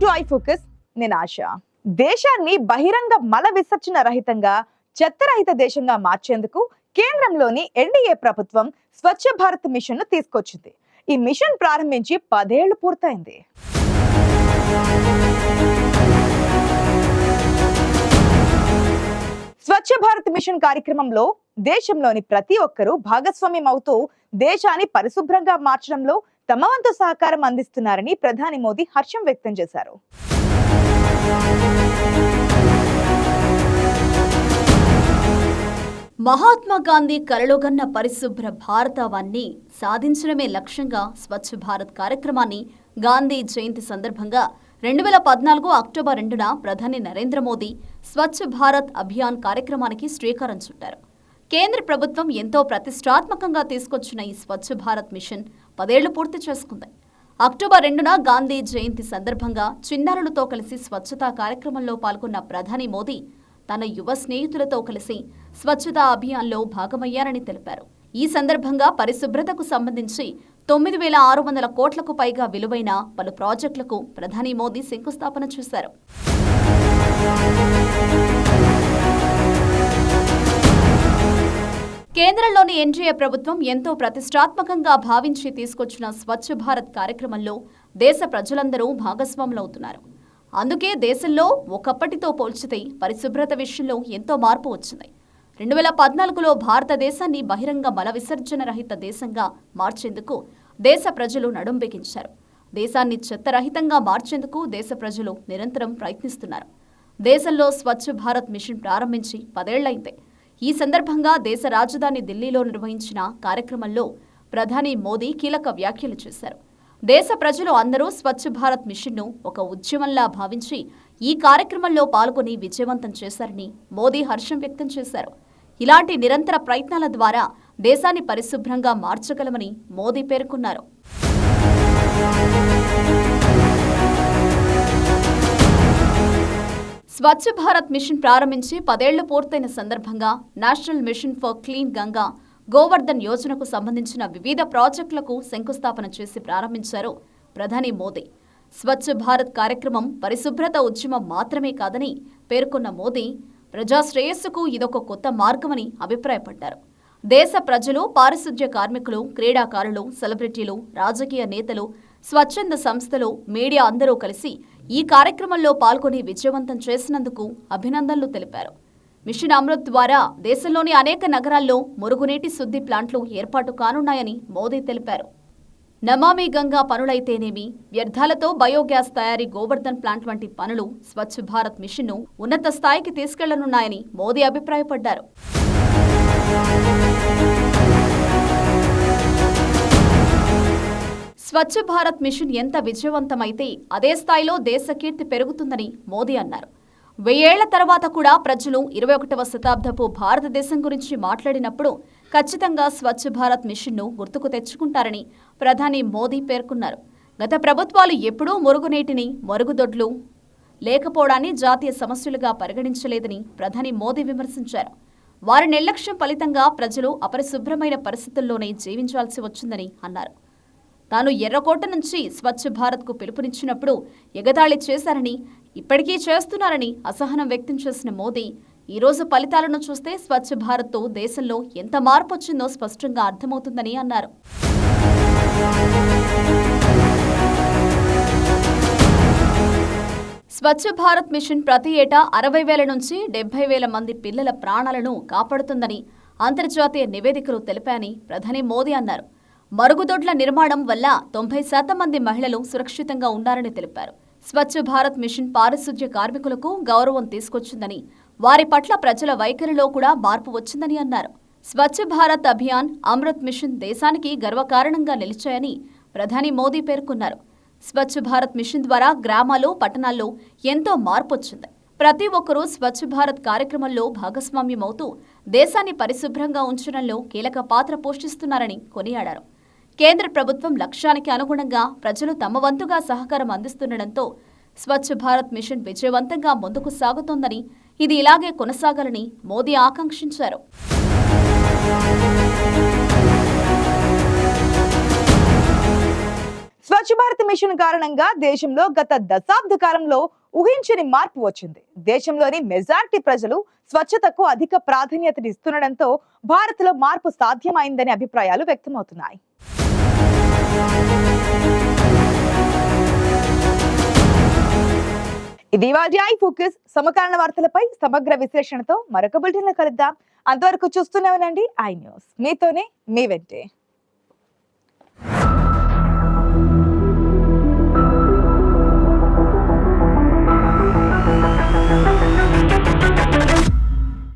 Why focus నేను ఆశ. దేశాన్ని బహిరంగ మల విసర్జన రహితంగా చెత్తరహిత దేశంగా మార్చేందుకు కేంద్రంలోని ఎన్డీఏ ప్రభుత్వం స్వచ్ఛ భారత్ మిషన్ను తీసుకొచ్చింది. ఈ మిషన్ ప్రారంభించి పదేళ్ళు పూర్తయింది. స్వచ్ఛ భారత్ మిషన్ కార్యక్రమంలో దేశంలోని ప్రతి ఒక్కరూ భాగస్వామ్యం అవుతూ దేశాన్ని పరిశుభ్రంగా మార్చడంలో తమ వంతు సహకారం అందిస్తున్నారని ప్రధాని మోదీ హర్షం వ్యక్తం చేశారు. మహాత్మా గాంధీ కలలోగన్న పరిశుభ్ర భారతావాన్ని సాధించడమే లక్ష్యంగా స్వచ్ఛ భారత్ కార్యక్రమాన్ని గాంధీ జయంతి సందర్భంగా రెండు వేల పద్నాలుగు అక్టోబర్ రెండున ప్రధాని నరేంద్ర మోదీ స్వచ్ఛ భారత్ అభియాన్ కార్యక్రమానికి శ్రీకారం చుట్టారు. కేంద్ర ప్రభుత్వం ఎంతో ప్రతిష్టాత్మకంగా తీసుకొచ్చిన ఈ స్వచ్ఛ భారత్ మిషన్ పదేళ్ళు పూర్తి చేసుకుంది. అక్టోబర్ రెండున గాంధీ జయంతి సందర్భంగా చిన్నారులతో కలిసి స్వచ్ఛతా కార్యక్రమంలో పాల్గొన్న ప్రధాని మోదీ తన యువ స్నేహితులతో కలిసి స్వచ్ఛతా అభియాన్లో భాగమయ్యారని తెలిపారు. ఈ సందర్భంగా పరిశుభ్రతకు సంబంధించి తొమ్మిది వేల ఆరు వందల కోట్లకు పైగా విలువైన పలు ప్రాజెక్టులకు ప్రధాని మోదీ శంకుస్థాపన చేశారు. కేంద్రంలోని ఎన్డీఏ ప్రభుత్వం ఎంతో ప్రతిష్టాత్మకంగా భావించి తీసుకొచ్చిన స్వచ్ఛ భారత్ కార్యక్రమంలో దేశ ప్రజలందరూ భాగస్వాములవుతున్నారు. అందుకే దేశంలో ఒకప్పటితో పోల్చితే పరిశుభ్రత విషయంలో ఎంతో మార్పు వచ్చింది. రెండు వేల పద్నాలుగులో భారతదేశాన్ని బహిరంగ మల విసర్జన రహిత దేశంగా మార్చేందుకు దేశ ప్రజలు నడుం బిగించారు. దేశాన్ని చెత్తరహితంగా మార్చేందుకు దేశ ప్రజలు నిరంతరం ప్రయత్నిస్తున్నారు. దేశంలో స్వచ్ఛ భారత్ మిషన్ ప్రారంభించి పదేళ్ళైందే. ఈ సందర్భంగా దేశ రాజధాని ఢిల్లీలో నిర్వహించిన కార్యక్రమంలో ప్రధాని మోదీ కీలక వ్యాఖ్యలు చేశారు. దేశ ప్రజలు అందరూ స్వచ్ఛ భారత్ మిషన్ను ఒక ఉద్యమంలా భావించి ఈ కార్యక్రమంలో పాల్గొని విజయవంతం చేశారని మోదీ హర్షం వ్యక్తం చేశారు. ఇలాంటి నిరంతర ప్రయత్నాల ద్వారా దేశాన్ని పరిశుభ్రంగా మార్చగలమని మోదీ పేర్కొన్నారు. స్వచ్ఛ భారత్ మిషన్ ప్రారంభించి పదేళ్ళు పూర్తయిన సందర్భంగా National Mission for Clean Ganga Govardhan యోజనకు సంబంధించిన వివిధ ప్రాజెక్టులకు శంకుస్థాపన చేసి ప్రారంభించారు ప్రధాని మోదీ. స్వచ్ఛ భారత్ కార్యక్రమం పరిశుభ్రత ఉద్యమం మాత్రమే కాదని పేర్కొన్న మోదీ ప్రజాశ్రేయస్సుకు ఇదొక కొత్త మార్గమని అభిప్రాయపడ్డారు. దేశ ప్రజలు పారిశుధ్య కార్మికులు క్రీడాకారులు సెలబ్రిటీలు రాజకీయ నేతలు స్వచ్ఛంద సంస్థలు మీడియా అందరూ కలిసి ఈ కార్యక్రమంలో పాల్గొని విజయవంతం చేసినందుకు అభినందనలు తెలిపారు. మిషన్ అమృత్ ద్వారా దేశంలోని అనేక నగరాల్లో మురుగునీటి శుద్ధి ప్లాంట్లు ఏర్పాటు కానున్నాయని మోదీ తెలిపారు. నమామి గంగా పనులైతేనేమి వ్యర్థాలతో బయోగ్యాస్ తయారీ గోవర్ధన్ ప్లాంట్ వంటి పనులు స్వచ్ఛ భారత్ మిషన్ను ఉన్నత స్థాయికి తీసుకెళ్ళనున్నాయని మోదీ అభిప్రాయపడ్డారు. స్వచ్ఛ భారత్ మిషన్ ఎంత విజయవంతమైతే అదే స్థాయిలో దేశ కీర్తి పెరుగుతుందని మోదీ అన్నారు. వెయ్యేళ్ళ తర్వాత కూడా ప్రజలు ఇరవై ఒకటవ శతాబ్దపు భారతదేశం గురించి మాట్లాడినప్పుడు ఖచ్చితంగా స్వచ్ఛ భారత్ మిషన్ను గుర్తుకు తెచ్చుకుంటారని ప్రధాని మోదీ పేర్కొన్నారు. గత ప్రభుత్వాలు ఎప్పుడూ మురుగునీటిని మరుగుదొడ్లు లేకపోవడాన్ని జాతీయ సమస్యలుగా పరిగణించలేదని ప్రధాని మోదీ విమర్శించారు. వారి నిర్లక్ష్యం ఫలితంగా ప్రజలు అపరిశుభ్రమైన పరిస్థితుల్లోనే జీవించాల్సి వచ్చిందని అన్నారు. తాను ఎర్రకోట నుంచి స్వచ్ఛ భారత్కు పిలుపునిచ్చినప్పుడు ఎగతాళి చేశారని ఇప్పటికీ చేస్తున్నారని అసహనం వ్యక్తం చేసిన మోదీ ఈరోజు ఫలితాలను చూస్తే స్వచ్ఛ భారత్తో దేశంలో ఎంత మార్పు వచ్చిందో స్పష్టంగా అర్థమవుతుందని అన్నారు. స్వచ్ఛ భారత్ మిషన్ ప్రతి ఏటా అరవై వేల నుంచి డెబ్బై వేల మంది పిల్లల ప్రాణాలను కాపాడుతుందని అంతర్జాతీయ నివేదికలు తెలిపాయని ప్రధాని మోదీ అన్నారు. మరుగుదొడ్ల నిర్మాణం వల్ల తొంభై శాతం మంది మహిళలు సురక్షితంగా ఉన్నారని తెలిపారు. స్వచ్ఛ భారత్ మిషన్ పారిశుధ్య కార్మికులకు గౌరవం తీసుకొచ్చిందని వారి పట్ల ప్రజల వైఖరిలో కూడా మార్పు వచ్చిందని అన్నారు. స్వచ్ఛ భారత్ అభియాన్ అమృత్ మిషన్ దేశానికి గర్వకారణంగా నిలిచాయని ప్రధాని మోదీ పేర్కొన్నారు. స్వచ్ఛ భారత్ మిషన్ ద్వారా గ్రామాలు పట్టణాల్లో ఎంతో మార్పు వచ్చింది. ప్రతి ఒక్కరూ స్వచ్ఛ భారత్ కార్యక్రమంలో భాగస్వామ్యమవుతూ దేశాన్ని పరిశుభ్రంగా ఉంచడంలో కీలక పాత్ర పోషిస్తున్నారని కొనియాడారు. కేంద్ర ప్రభుత్వం లక్ష్యానికి అనుగుణంగా ప్రజలు తమ వంతుగా సహకారం అందిస్తుండటంతో స్వచ్ఛ భారత్ మిషన్ విజయవంతంగా ముందుకు సాగుతోందని ఇది ఇలాగే కొనసాగాలని మోదీ ఆకాంక్షించారు. స్వచ్ఛ భారత్ మిషన్ కారణంగా దేశంలో గత దశాబ్ద కాలంలో ఊహించని మార్పు వచ్చింది. దేశంలోని మెజారిటీ ప్రజలు స్వచ్ఛతకు అధిక ప్రాధాన్యతనిస్తుండటంతో భారత్లో మార్పు సాధ్యమైందనే అభిప్రాయాలు వ్యక్తమవుతున్నాయి. ఇది వాజాయి ఫోకస్. సమకాలీన వార్తలపై సమగ్ర విశ్లేషణతో మరొక బులెటిన్ కలుద్దాం. అంతవరకు చూస్తూనే ఉండండి. I news. మీతోనే మీ వెంటే.